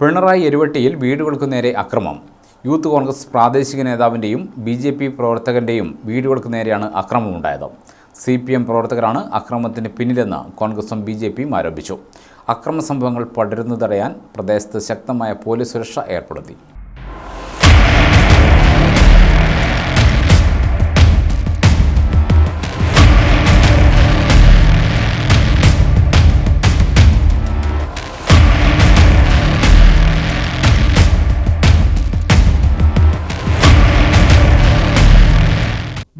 പിണറായി എരുവട്ടിയിൽ വീടുകൾക്ക് നേരെ അക്രമം. യൂത്ത് കോൺഗ്രസ് പ്രാദേശിക നേതാവിന്റെയും ബി ജെ പി പ്രവർത്തകന്റെയും വീടുകൾക്ക് നേരെയാണ് അക്രമമുണ്ടായത്. സി പി എം പ്രവർത്തകരാണ് അക്രമത്തിന് പിന്നിലെന്ന് കോൺഗ്രസും ബി ജെ പിയും ആരോപിച്ചു. അക്രമ സംഭവങ്ങൾ പടരുന്നു തടയാൻ പ്രദേശത്ത് ശക്തമായ പോലീസ് സുരക്ഷ ഏർപ്പെടുത്തി.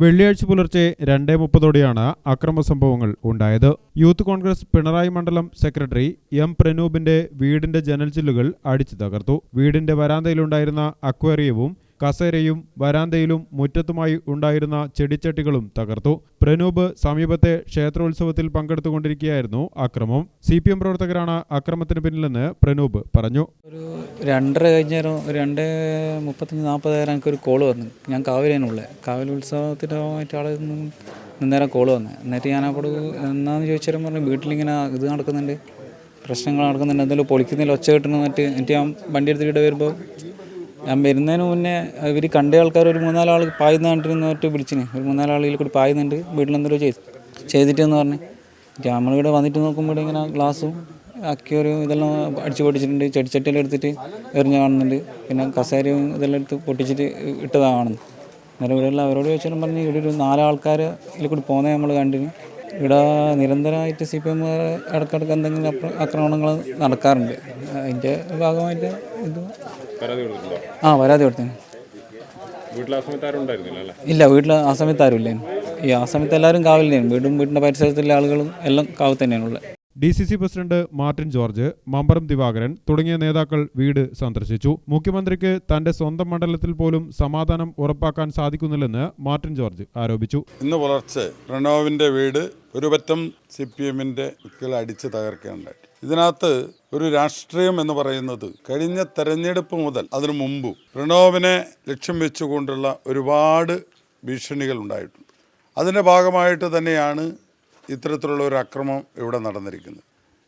വെള്ളിയാഴ്ച പുലർച്ചെ രണ്ടേ മുപ്പതോടെയാണ് അക്രമ സംഭവങ്ങൾ ഉണ്ടായത്. യൂത്ത് കോൺഗ്രസ് പിണറായി മണ്ഡലം സെക്രട്ടറി എം പ്രനൂപിന്റെ വീടിന്റെ ജനൽ ചില്ലുകൾ അടിച്ചു തകർത്തു. വീടിന്റെ വരാന്തയിലുണ്ടായിരുന്ന അക്വേറിയവും കസേരയും വരാന്തയിലും മുറ്റത്തുമായി ഉണ്ടായിരുന്ന ചെടിച്ചട്ടികളും തകർത്തു. പ്രനൂപ് സമീപത്തെ ക്ഷേത്രോത്സവത്തിൽ പങ്കെടുത്തുകൊണ്ടിരിക്കുകയായിരുന്നു അക്രമം. സി പി എം പ്രവർത്തകരാണ് അക്രമത്തിന് പിന്നിലെന്ന് പ്രനൂപ് പറഞ്ഞു. ഒരു രണ്ടര കഴിഞ്ഞ രണ്ട് മുപ്പത്തഞ്ച് നാൽപ്പത് നേരം എനിക്കൊരു കോൾ വന്നു. ഞാൻ കാവിലേനുള്ളത് കാവിൽ ഉത്സവത്തിന്റെ ഭാഗമായിട്ട് ആളെ നേരം കോൾ വന്നു. എന്നിട്ട് ഞാൻ അവിടെ എന്നാന്ന് ചോദിച്ചാലും പറഞ്ഞു വീട്ടിലിങ്ങനെ ഇത് നടക്കുന്നുണ്ട്? പ്രശ്നങ്ങൾ നടക്കുന്നുണ്ട്? എന്തെങ്കിലും പൊളിക്കുന്നില്ല? ഒച്ച കിട്ടുന്ന എന്നിട്ട് എന്നിട്ട് ഞാൻ വണ്ടി എടുത്തിട്ട് വരുമ്പോൾ ഞാൻ വരുന്നതിന് മുന്നേ ഇവർ കണ്ട ആൾക്കാർ ഒരു മൂന്നാലാൾ പായുന്ന കണ്ടിരുന്നിട്ട് വിളിച്ചിന് ഒരു മൂന്നാലാളിൽ കൂടി പായുന്നുണ്ട്. വീട്ടിലെന്തോ ചെയ്ത് ചെയ്തിട്ടെന്ന് പറഞ്ഞ്. നമ്മളിവിടെ വന്നിട്ട് നോക്കുമ്പോൾ ഇവിടെ ഇങ്ങനെ ഗ്ലാസും അക്കിയൊരു ഇതെല്ലാം അടിച്ച് പൊട്ടിച്ചിട്ടുണ്ട്. ചെടിച്ചട്ടിയെല്ലാം എടുത്തിട്ട് എറിഞ്ഞ് കാണുന്നുണ്ട്. പിന്നെ കസേരയും ഇതെല്ലാം എടുത്ത് പൊട്ടിച്ചിട്ട് ഇട്ടതാണ് കാണുന്നത്. അന്നേരം ഇവിടെയുള്ള അവരോട് ചോദിച്ചാലും പറഞ്ഞ് ഇവിടെ ഒരു നാലാൾക്കാർ ഇതിൽ കൂടി പോകുന്നത് നമ്മൾ കണ്ടിന്. ഇവിടെ നിരന്തരമായിട്ട് സി പി എം ഇടയ്ക്കിടയ്ക്ക് എന്തെങ്കിലും ആക്രമണങ്ങൾ നടക്കാറുണ്ട്. അതിന്റെ ഭാഗമായിട്ട് ഇത് ആ പരാതി കൊടുത്തേ വീട്ടിൽ ആ സമയത്ത് ഉണ്ടായിരുന്നില്ല അല്ലേ? ഇല്ല വീട്ടിൽ ആ സമയത്ത് ആരും ഇല്ലേനു. ഈ ആ സമയത്ത് എല്ലാവരും കാവിലാണ് വീടും വീടിന്റെ പരിസരത്തുള്ള ആളുകളും എല്ലാം കാവിൽ തന്നെയാണുള്ളത് D C C president Martin George Mambaram Divakaran തുടങ്ങിയ നേതാക്കൾ വീട് സന്ദർശിച്ചു. മുഖ്യമന്ത്രിക്ക് തന്റെ സ്വന്തം മണ്ഡലത്തിൽ പോലും സമാധാനം ഉറപ്പാക്കാൻ സാധിക്കുന്നില്ലെന്ന് മാർട്ടിൻ ജോർജ് ആരോപിച്ചു. ഇന്ന് പുലർച്ചെ പ്രണോവിന്റെ വീട് ഒരു പറ്റം സി പി എമ്മിന്റെ അടിച്ച് തകർക്കുകയുണ്ടായി. ഇതിനകത്ത് ഒരു രാഷ്ട്രീയം എന്ന് പറയുന്നത് കഴിഞ്ഞ തെരഞ്ഞെടുപ്പ് മുതൽ അതിനു മുമ്പും പ്രണോവിനെ ലക്ഷ്യം വെച്ചുകൊണ്ടുള്ള ഒരുപാട് ഭീഷണികൾ ഉണ്ടായിട്ടുണ്ട്. അതിന്റെ ഭാഗമായിട്ട് തന്നെയാണ് ഇത്തരത്തിലുള്ള ഒരു അക്രമം ഇവിടെ നടന്നിരിക്കുന്നത്.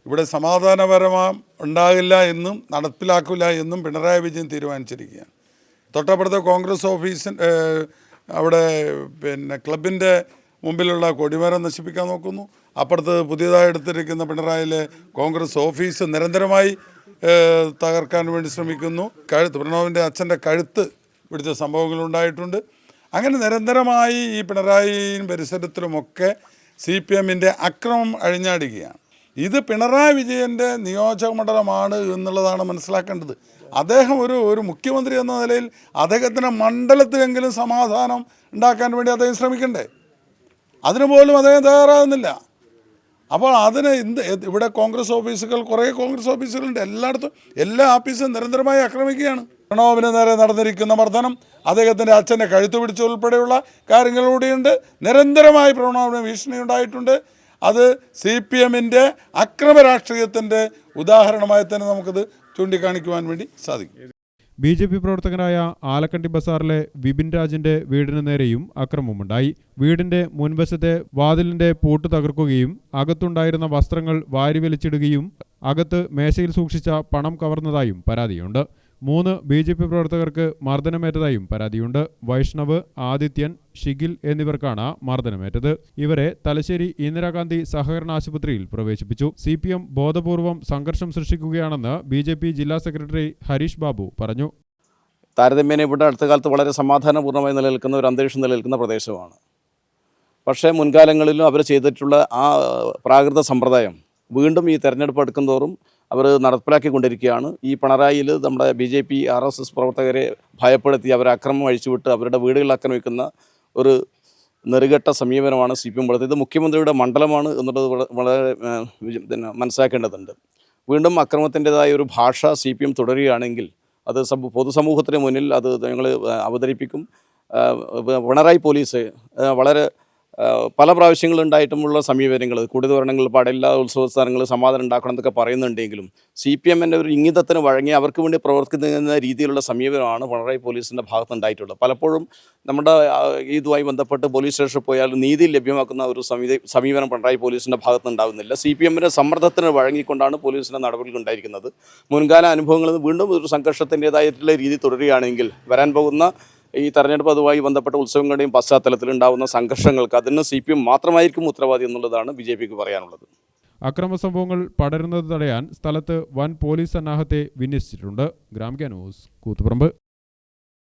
ഇവിടെ സമാധാനപരമാ ഉണ്ടാകില്ല എന്നും നടപ്പിലാക്കില്ല എന്നും പിണറായി വിജയൻ തീരുമാനിച്ചിരിക്കുകയാണ്. തൊട്ടപ്പുറത്തെ കോൺഗ്രസ് ഓഫീസിൻ അവിടെ പിന്നെ ക്ലബിന്റെ മുമ്പിലുള്ള കൊടിമരം നശിപ്പിക്കാൻ നോക്കുന്നു. അപ്പുറത്ത് പുതിയതായി എടുത്തിരിക്കുന്ന പിണറായിലെ കോൺഗ്രസ് ഓഫീസ് നിരന്തരമായി തകർക്കാൻ വേണ്ടി ശ്രമിക്കുന്നു. കഴുത്ത് പ്രണവിന്റെ അച്ഛന്റെ കഴുത്ത് പിടിച്ച സംഭവങ്ങളുണ്ടായിട്ടുണ്ട് അങ്ങനെ നിരന്തരമായി ഈ പിണറായിയും പരിസരത്തിലുമൊക്കെ സി പി എമ്മിന്റെ അക്രമം അഴിഞ്ഞാടുകയാണ്. ഇത് പിണറായി വിജയന്റെ നിയോജക മണ്ഡലമാണ് എന്നുള്ളതാണ് മനസ്സിലാക്കേണ്ടത്. അദ്ദേഹം ഒരു ഒരു മുഖ്യമന്ത്രി എന്ന നിലയിൽ അദ്ദേഹത്തിന്റെ മണ്ഡലത്തിലെങ്കിലും സമാധാനം ഉണ്ടാക്കാൻ വേണ്ടി അദ്ദേഹം ശ്രമിക്കണ്ടേ? അതിന് പോലും അദ്ദേഹം തയ്യാറാകുന്നില്ല. അപ്പോൾ അതിന് എന്ത് എ- ഇവിടെ കോൺഗ്രസ് ഓഫീസുകൾ കുറേ കോൺഗ്രസ് ഓഫീസുകളുണ്ട്. എല്ലായിടത്തും എല്ലാ ഓഫീസും നിരന്തരമായി ആക്രമിക്കുകയാണ്. പ്രണോവിന് നേരെ നടന്നിരിക്കുന്ന മർദ്ദനം അദ്ദേഹത്തിന്റെ അച്ഛന്റെ കഴുത്തു പിടിച്ച് ഉൾപ്പെടെയുള്ള കാര്യങ്ങളിലൂടെയുണ്ട്. നിരന്തരമായി പ്രണോവിന് ഭീഷണി ഉണ്ടായിട്ടുണ്ട് അത് സി പി എമ്മിന്റെ അക്രമ രാഷ്ട്രീയത്തിന്റെ ഉദാഹരണമായി തന്നെ നമുക്കത് ചൂണ്ടിക്കാണിക്കുവാൻ വേണ്ടി സാധിക്കും. ബി ജെ പി പ്രവർത്തകനായ ആലക്കണ്ടി ബസാറിലെ വിപിൻ രാജിന്റെ വീടിന് നേരെയും അക്രമമുണ്ടായി വീടിന്റെ മുൻവശത്തെ വാതിലിന്റെ പൂട്ട് തകർക്കുകയും അകത്തുണ്ടായിരുന്ന വസ്ത്രങ്ങൾ വാരിവലിച്ചിടുകയും അകത്ത് മേശയിൽ സൂക്ഷിച്ച പണം കവർന്നതായും പരാതിയുണ്ട്. മൂന്ന് ബി ജെ പി പ്രവർത്തകർക്ക് മർദ്ദനമേറ്റതായും പരാതിയുണ്ട്. വൈഷ്ണവ് ആദിത്യൻ ഷിഗിൽ എന്നിവർക്കാണ് മർദ്ദനമേറ്റത്. ഇവരെ തലശ്ശേരി ഇന്ദിരാഗാന്ധി സഹകരണ ആശുപത്രിയിൽ പ്രവേശിപ്പിച്ചു. സി പി എം ബോധപൂർവം സംഘർഷം സൃഷ്ടിക്കുകയാണെന്ന് ബി ജെ പി ജില്ലാ സെക്രട്ടറി ഹരീഷ് ബാബു പറഞ്ഞു. താരതമ്യേന ഇവിടെ അടുത്ത കാലത്ത് വളരെ സമാധാനപൂർണമായി നിലനിൽക്കുന്ന ഒരു അന്തരീക്ഷം നിലനിൽക്കുന്ന പ്രദേശമാണ്. പക്ഷേ മുൻകാലങ്ങളിലും അവർ ചെയ്തിട്ടുള്ള ആ പ്രാകൃത സമ്പ്രദായം വീണ്ടും ഈ തെരഞ്ഞെടുപ്പ് അടുക്കുന്തോറും അവർ നടപ്പിലാക്കിക്കൊണ്ടിരിക്കുകയാണ്. ഈ പിണറായിയിൽ നമ്മുടെ B J P R S S പ്രവർത്തകരെ ഭയപ്പെടുത്തി അവരെ അക്രമം അഴിച്ചുവിട്ട് അവരുടെ വീടുകൾ ആക്രമിക്കുന്ന ഒരു നെറുകെട്ട സമീപനമാണ് സി പി എം ഇത് മുഖ്യമന്ത്രിയുടെ മണ്ഡലമാണ് എന്നുള്ളത് വളരെ പിന്നെ മനസ്സിലാക്കേണ്ടതുണ്ട്. വീണ്ടും അക്രമത്തിന്റെതായ ഒരു ഭാഷ സി പി എം തുടരുകയാണെങ്കിൽ അത് സമൂ പൊതുസമൂഹത്തിന് മുന്നിൽ അത് ഞങ്ങൾ അവതരിപ്പിക്കും. പിണറായി പോലീസ് വളരെ പല പ്രാവശ്യങ്ങളുണ്ടായിട്ടുമുള്ള സമീപനങ്ങൾ കൂടുതൽ പാടില്ല ഉത്സവ സ്ഥാനങ്ങൾ സമാധാനം ഉണ്ടാക്കണം എന്നൊക്കെ പറയുന്നുണ്ടെങ്കിലും സി പി എമ്മിന്റെ ഒരു ഇംഗിതത്തിന് വഴങ്ങി അവർക്ക് വേണ്ടി പ്രവർത്തിക്കുന്ന രീതിയിലുള്ള സമീപനമാണ് പിണറായി പോലീസിന്റെ ഭാഗത്തുണ്ടായിട്ടുള്ളത് പലപ്പോഴും നമ്മുടെ ഇതുമായി ബന്ധപ്പെട്ട് പോലീസ് സ്റ്റേഷനിൽ പോയാൽ നീതി ലഭ്യമാക്കുന്ന ഒരു സമീ സമീപനം പിണറായി പോലീസിന്റെ ഭാഗത്ത് ഉണ്ടാകുന്നില്ല സി പി എമ്മിന്റെ സമ്മർദ്ദത്തിന് വഴങ്ങിക്കൊണ്ടാണ് പോലീസിന്റെ നടപടികൾ ഉണ്ടായിരിക്കുന്നത്. മുൻകാല അനുഭവങ്ങളിൽ വീണ്ടും ഒരു സംഘർഷത്തിന്റെതായിട്ടുള്ള രീതി തുടരുകയാണെങ്കിൽ വരാൻ പോകുന്ന ഈ തെരഞ്ഞെടുപ്പ് അതുമായി ബന്ധപ്പെട്ട ഉത്സവങ്ങളുടെയും പശ്ചാത്തലത്തിൽ ഉണ്ടാകുന്ന സംഘർഷങ്ങൾക്ക് അതിന് സി പി എം മാത്രമായിരിക്കും ഉത്തരവാദി എന്നുള്ളതാണ് ബി ജെ പിക്ക് പറയാനുള്ളത്. അക്രമ സംഭവങ്ങൾ പടരുന്നത് തടയാൻ സ്ഥലത്ത് വൻ പോലീസ് സന്നാഹത്തെ വിന്യസിച്ചിട്ടുണ്ട്. ഗ്രാമിക ന്യൂസ് കൂത്തുപറമ്പ്.